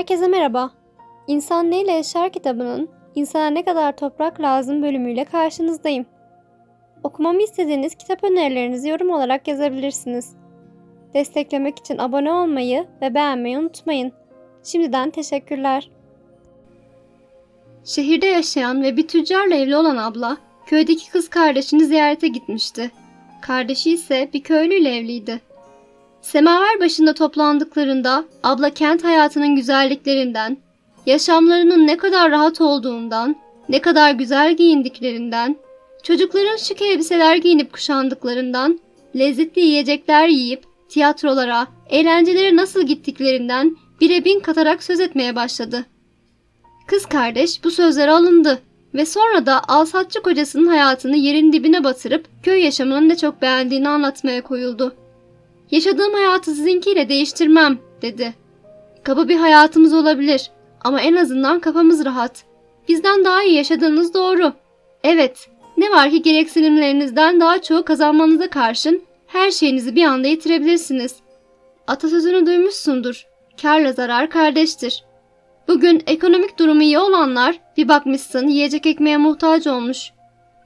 Herkese merhaba. İnsan Neyle Yaşar kitabının İnsana Ne Kadar Toprak Lazım bölümüyle karşınızdayım. Okumamı istediğiniz kitap önerilerinizi yorum olarak yazabilirsiniz. Desteklemek için abone olmayı ve beğenmeyi unutmayın. Şimdiden teşekkürler. Şehirde yaşayan ve bir tüccarla evli olan abla, köydeki kız kardeşini ziyarete gitmişti. Kardeşi ise bir köylüyle evliydi. Semaver başında toplandıklarında abla kent hayatının güzelliklerinden, yaşamlarının ne kadar rahat olduğundan, ne kadar güzel giyindiklerinden, çocukların şık elbiseler giyinip kuşandıklarından, lezzetli yiyecekler yiyip tiyatrolara, eğlencelere nasıl gittiklerinden bire bin katarak söz etmeye başladı. Kız kardeş bu sözlere alındı ve sonra da alsatçı kocasının hayatını yerin dibine batırıp köy yaşamının ne çok beğendiğini anlatmaya koyuldu. Yaşadığım hayatı sizinkiyle değiştirmem dedi. Kaba bir hayatımız olabilir ama en azından kafamız rahat. Bizden daha iyi yaşadığınız doğru. Evet, ne var ki gereksinimlerinizden daha çoğu kazanmanıza karşın her şeyinizi bir anda yitirebilirsiniz. Atasözünü duymuşsundur. Karla zarar kardeştir. Bugün ekonomik durumu iyi olanlar bir bakmışsın yiyecek ekmeğe muhtaç olmuş.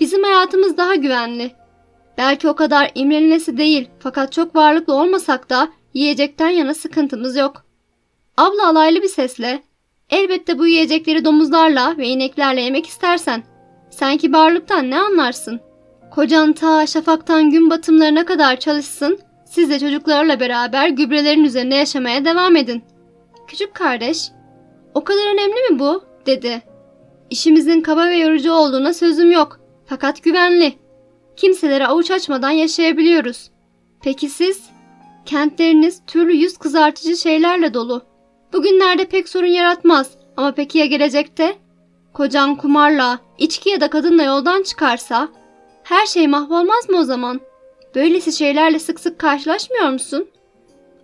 Bizim hayatımız daha güvenli. Belki o kadar imrenilesi değil fakat çok varlıklı olmasak da yiyecekten yana sıkıntımız yok. Abla alaylı bir sesle elbette bu yiyecekleri domuzlarla ve ineklerle yemek istersen. Sen kibarlıktan ne anlarsın? Kocan ta şafaktan gün batımlarına kadar çalışsın, siz de çocuklarla beraber gübrelerin üzerinde yaşamaya devam edin. Küçük kardeş, o kadar önemli mi bu? dedi. İşimizin kaba ve yorucu olduğuna sözüm yok. Fakat güvenli. Kimselere avuç açmadan yaşayabiliyoruz. Peki siz? Kentleriniz türlü yüz kızartıcı şeylerle dolu. Bugünlerde pek sorun yaratmaz ama peki ya gelecekte? Kocan kumarla, içki ya da kadınla yoldan çıkarsa her şey mahvolmaz mı o zaman? Böylesi şeylerle sık sık karşılaşmıyor musun?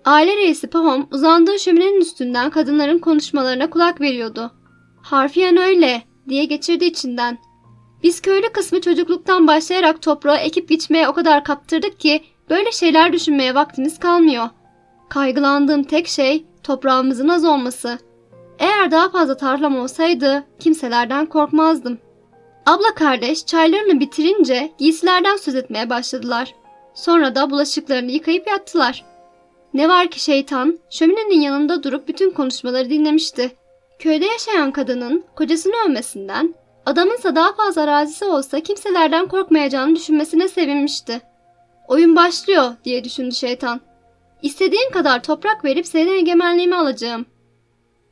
Aile reisi Pahom uzandığı şöminenin üstünden kadınların konuşmalarına kulak veriyordu. Harfiyen öyle diye geçirdi içinden. Biz köylü kısmı çocukluktan başlayarak toprağı ekip biçmeye o kadar kaptırdık ki böyle şeyler düşünmeye vaktimiz kalmıyor. Kaygılandığım tek şey toprağımızın az olması. Eğer daha fazla tarlam olsaydı kimselerden korkmazdım. Abla kardeş çaylarını bitirince giysilerden söz etmeye başladılar. Sonra da bulaşıklarını yıkayıp yattılar. Ne var ki şeytan şöminenin yanında durup bütün konuşmaları dinlemişti. Köyde yaşayan kadının kocasını övmesinden, adamınsa daha fazla arazisi olsa kimselerden korkmayacağını düşünmesine sevinmişti. Oyun başlıyor diye düşündü şeytan. İstediğin kadar toprak verip senin egemenliğimi alacağım.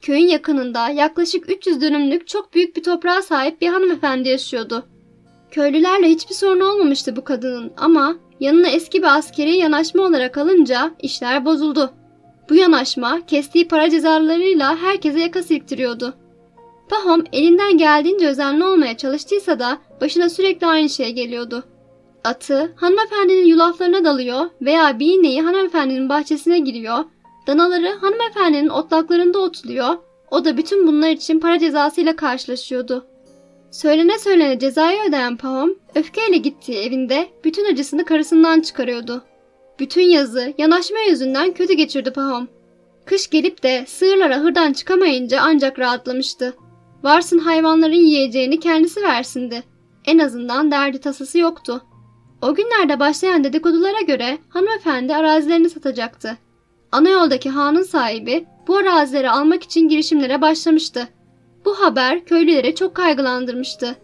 Köyün yakınında yaklaşık 300 dönümlük çok büyük bir toprağa sahip bir hanımefendi yaşıyordu. Köylülerle hiçbir sorun olmamıştı bu kadının ama yanına eski bir askeri yanaşma olarak alınca işler bozuldu. Bu yanaşma kestiği para cezalarıyla herkese yaka silktiriyordu. Pahom elinden geldiğince özenli olmaya çalıştıysa da başına sürekli aynı şey geliyordu. Atı hanımefendinin yulaflarına dalıyor veya bir ineği hanımefendinin bahçesine giriyor, danaları hanımefendinin otlaklarında otluyor, o da bütün bunlar için para cezasıyla karşılaşıyordu. Söylene söylene cezayı ödeyen Pahom, öfkeyle gittiği evinde bütün acısını karısından çıkarıyordu. Bütün yazı yanaşma yüzünden kötü geçirdi Pahom. Kış gelip de sığırlara hırdan çıkamayınca ancak rahatlamıştı. Varsın hayvanların yiyeceğini kendisi versindi. En azından derdi tasası yoktu. O günlerde başlayan dedikodulara göre hanımefendi arazilerini satacaktı. Ana yoldaki hanın sahibi bu arazileri almak için girişimlere başlamıştı. Bu haber köylüleri çok kaygılandırmıştı.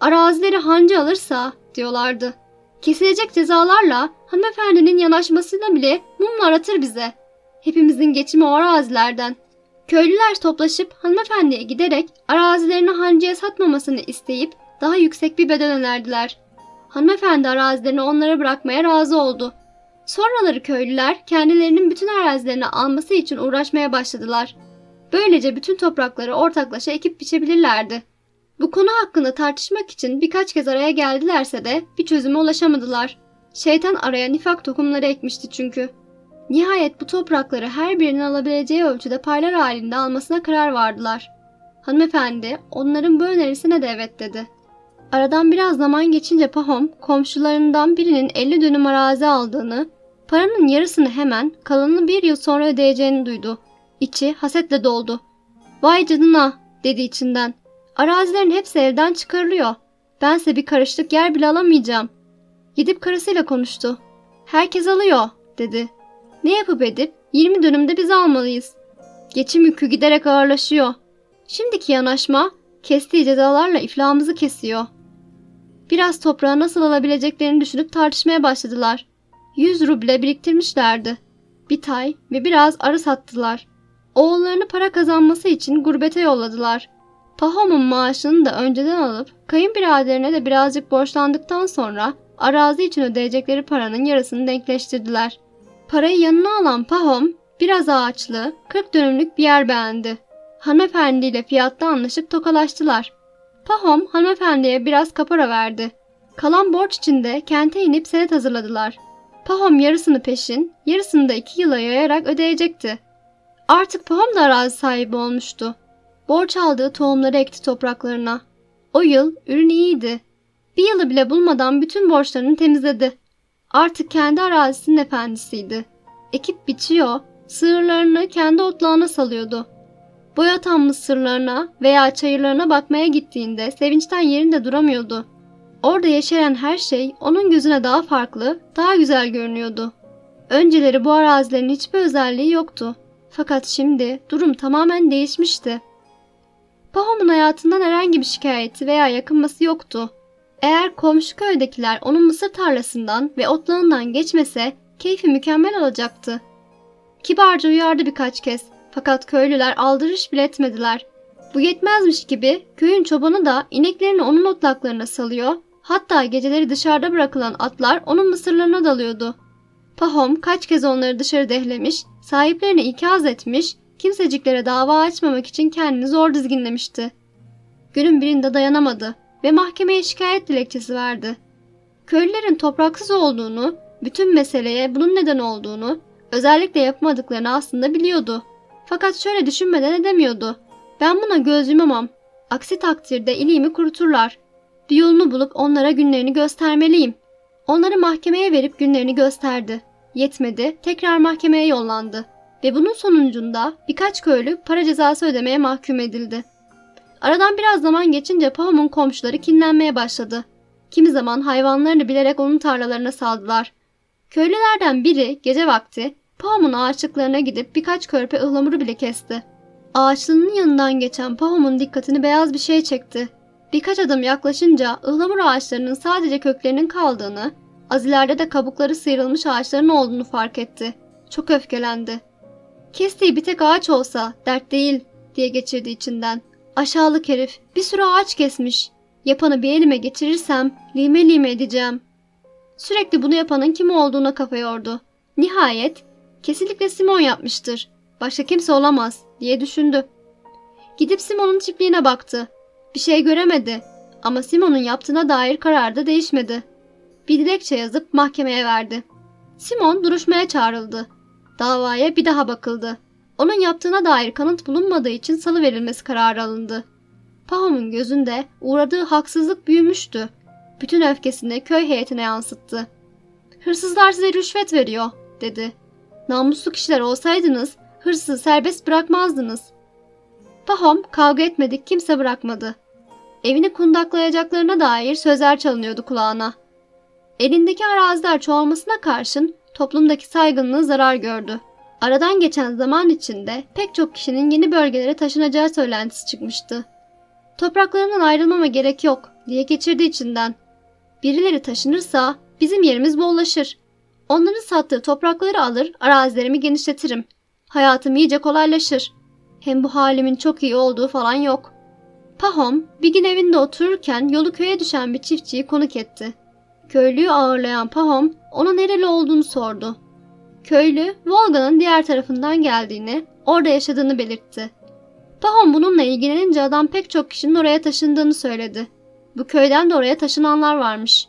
Arazileri hancı alırsa diyorlardı. Kesilecek cezalarla hanımefendinin yanaşmasıyla bile mumla aratır bize. Hepimizin geçimi o arazilerden. Köylüler toplaşıp hanımefendiye giderek arazilerini hancıya satmamasını isteyip daha yüksek bir bedel önerdiler. Hanımefendi arazilerini onlara bırakmaya razı oldu. Sonraları köylüler kendilerinin bütün arazilerini alması için uğraşmaya başladılar. Böylece bütün toprakları ortaklaşa ekip biçebilirlerdi. Bu konu hakkında tartışmak için birkaç kez araya geldilerse de bir çözüme ulaşamadılar. Şeytan araya nifak tohumları ekmişti çünkü. Nihayet bu toprakları her birinin alabileceği ölçüde paylar halinde almasına karar vardılar. Hanımefendi onların bu önerisine de evet dedi. Aradan biraz zaman geçince Pahom komşularından birinin 50 dönüm arazi aldığını, paranın yarısını hemen kalanını bir yıl sonra ödeyeceğini duydu. İçi hasetle doldu. Vay canına dedi içinden. Arazilerin hepsi elden çıkarılıyor. Bense bir karışlık yer bile alamayacağım. Gidip karısıyla konuştu. Herkes alıyor dedi. Ne yapıp edip 20 dönümde biz almalıyız. Geçim yükü giderek ağırlaşıyor. Şimdiki yanaşma kestiği cezalarla iflahımızı kesiyor. Biraz toprağı nasıl alabileceklerini düşünüp tartışmaya başladılar. 100 ruble biriktirmişlerdi. Bir tay ve biraz arı sattılar. Oğullarını para kazanması için gurbete yolladılar. Pahom'un maaşını da önceden alıp kayınbiraderine de birazcık borçlandıktan sonra arazi için ödeyecekleri paranın yarısını denkleştirdiler. Parayı yanına alan Pahom biraz ağaçlı, 40 dönümlük bir yer beğendi. Hanımefendiyle fiyatta anlaşıp tokalaştılar. Pahom hanımefendiye biraz kapora verdi. Kalan borç için de kente inip senet hazırladılar. Pahom yarısını peşin, yarısını da iki yıla yayarak ödeyecekti. Artık Pahom da arazi sahibi olmuştu. Borç aldığı tohumları ekti topraklarına. O yıl ürün iyiydi. Bir yılı bile bulmadan bütün borçlarını temizledi. Artık kendi arazisinin efendisiydi. Ekip biçiyor, sığırlarını kendi otlağına salıyordu. Boyatan mısırlarına veya çayırlarına bakmaya gittiğinde sevinçten yerinde duramıyordu. Orada yeşeren her şey onun gözüne daha farklı, daha güzel görünüyordu. Önceleri bu arazilerin hiçbir özelliği yoktu. Fakat şimdi durum tamamen değişmişti. Pahom'un hayatından herhangi bir şikayeti veya yakınması yoktu. Eğer komşu köydekiler onun mısır tarlasından ve otlağından geçmese keyfi mükemmel olacaktı. Kibarca uyardı birkaç kez fakat köylüler aldırış bile etmediler. Bu yetmezmiş gibi köyün çobanı da ineklerini onun otlaklarına salıyor, hatta geceleri dışarıda bırakılan atlar onun mısırlarına dalıyordu. Pahom kaç kez onları dışarı dehlemiş, sahiplerine ikaz etmiş, kimseciklere dava açmamak için kendini zor dizginlemişti. Günün birinde dayanamadı ve mahkemeye şikayet dilekçesi verdi. Köylülerin topraksız olduğunu, bütün meseleye bunun neden olduğunu, özellikle yapmadıklarını aslında biliyordu. Fakat şöyle düşünmeden edemiyordu. Ben buna göz yumamam. Aksi takdirde iliğimi kuruturlar. Bir yolunu bulup onlara günlerini göstermeliyim. Onları mahkemeye verip günlerini gösterdi. Yetmedi, tekrar mahkemeye yollandı. Ve bunun sonucunda birkaç köylü para cezası ödemeye mahkum edildi. Aradan biraz zaman geçince Pahom'un komşuları kinlenmeye başladı. Kimi zaman hayvanlarını bilerek onun tarlalarına saldılar. Köylülerden biri gece vakti Pahom'un ağaçlıklarına gidip birkaç körpe ıhlamuru bile kesti. Ağaçlının yanından geçen Pahom'un dikkatini beyaz bir şey çekti. Birkaç adım yaklaşınca ıhlamur ağaçlarının sadece köklerinin kaldığını, az ileride de kabukları sıyrılmış ağaçların olduğunu fark etti. Çok öfkelendi. Kestiği bir tek ağaç olsa dert değil diye geçirdi içinden. Aşağılık herif bir sürü ağaç kesmiş. Yapanı bir elime geçirirsem lime lime edeceğim. Sürekli bunu yapanın kim olduğuna kafa yordu. Nihayet kesinlikle Simon yapmıştır. Başka kimse olamaz diye düşündü. Gidip Simon'un çiftliğine baktı. Bir şey göremedi ama Simon'un yaptığına dair karar da değişmedi. Bir dilekçe yazıp mahkemeye verdi. Simon duruşmaya çağrıldı. Davaya bir daha bakıldı. Onun yaptığına dair kanıt bulunmadığı için salı verilmesi kararı alındı. Pahom'un gözünde uğradığı haksızlık büyümüştü. Bütün öfkesini köy heyetine yansıttı. Hırsızlar size rüşvet veriyor, dedi. Namuslu kişiler olsaydınız hırsızı serbest bırakmazdınız. Pahom kavga etmedik kimse bırakmadı. Evini kundaklayacaklarına dair sözler çalınıyordu kulağına. Elindeki araziler çoğalmasına karşın toplumdaki saygınlığı zarar gördü. Aradan geçen zaman içinde pek çok kişinin yeni bölgelere taşınacağı söylentisi çıkmıştı. Topraklarından ayrılmama gerek yok diye geçirdi içinden. Birileri taşınırsa bizim yerimiz bollaşır. Onların sattığı toprakları alır, arazilerimi genişletirim. Hayatım iyice kolaylaşır. Hem bu halimin çok iyi olduğu falan yok. Pahom bir gün evinde otururken yolu köye düşen bir çiftçiyi konuk etti. Köylüyü ağırlayan Pahom ona nereli olduğunu sordu. Köylü Volga'nın diğer tarafından geldiğini, orada yaşadığını belirtti. Pahom bununla ilgilenince adam pek çok kişinin oraya taşındığını söyledi. Bu köyden de oraya taşınanlar varmış.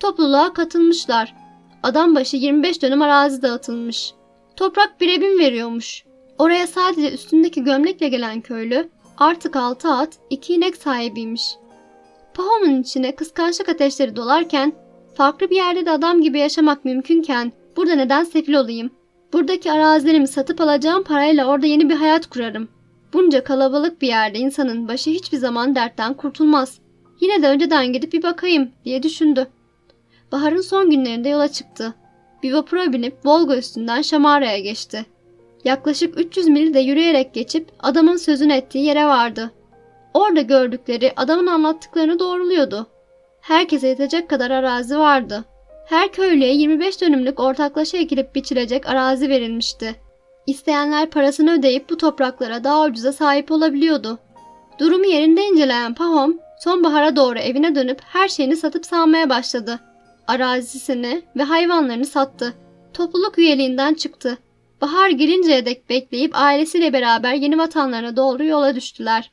Topluluğa katılmışlar. Adam başı 25 dönüm arazi dağıtılmış. Toprak bire bin veriyormuş. Oraya sadece üstündeki gömlekle gelen köylü artık altı at, iki inek sahibiymiş. Pahom'un içine kıskançlık ateşleri dolarken farklı bir yerde de adam gibi yaşamak mümkünken burada neden sefil olayım? Buradaki arazilerimi satıp alacağım parayla orada yeni bir hayat kurarım. Bunca kalabalık bir yerde insanın başı hiçbir zaman dertten kurtulmaz. Yine de önceden gidip bir bakayım diye düşündü. Baharın son günlerinde yola çıktı. Bir vapura binip Volga üstünden Şamara'ya geçti. Yaklaşık 300 mil de yürüyerek geçip adamın sözünü ettiği yere vardı. Orada gördükleri adamın anlattıklarını doğruluyordu. Herkese yetecek kadar arazi vardı. Her köylüye 25 dönümlük ortaklaşa ekilip biçilecek arazi verilmişti. İsteyenler parasını ödeyip bu topraklara daha ucuza sahip olabiliyordu. Durumu yerinde inceleyen Pahom, sonbahara doğru evine dönüp her şeyini satıp salmaya başladı. Arazisini ve hayvanlarını sattı. Topluluk üyeliğinden çıktı. Bahar gelinceye dek bekleyip ailesiyle beraber yeni vatanlarına doğru yola düştüler.